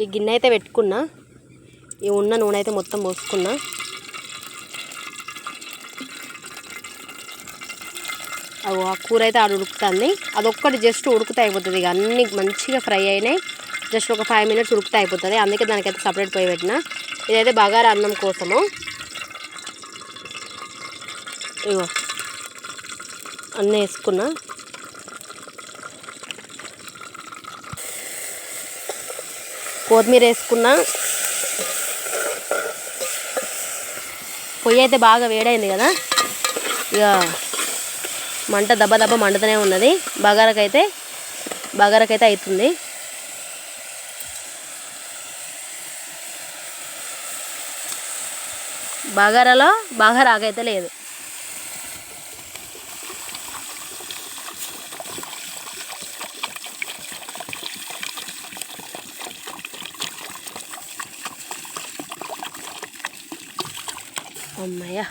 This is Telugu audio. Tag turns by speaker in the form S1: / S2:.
S1: ఈ గిన్నె అయితే పెట్టుకున్నా ఈ ఉన్న నూనె అయితే మొత్తం పోసుకున్నా. అగో ఆ కూర అయితే ఆడ ఉడుకుతుంది. అదొక్కటి జస్ట్ ఉడుకుతా అయిపోతుంది ఇక. అన్నీ మంచిగా ఫ్రై అయినాయి. జస్ట్ ఒక ఫైవ్ మినిట్స్ ఉడుకుతా అయిపోతుంది. అందుకే దానికైతే సపరేట్ పోయి పెట్టిన. ఇదైతే బగారా అన్నం కోసము. ఇగో అన్నీ వేసుకున్నా. కొత్తిమీర వేసుకున్నా. పొయ్యి అయితే బాగా వేడైంది కదా. ఇక మంట దెబ్బ దెబ్బ మండుతూనే ఉన్నది. బగారకైతే బగారకైతే అవుతుంది బగారాలో బాగా రాగైతే లేదు. అమ్మయ్య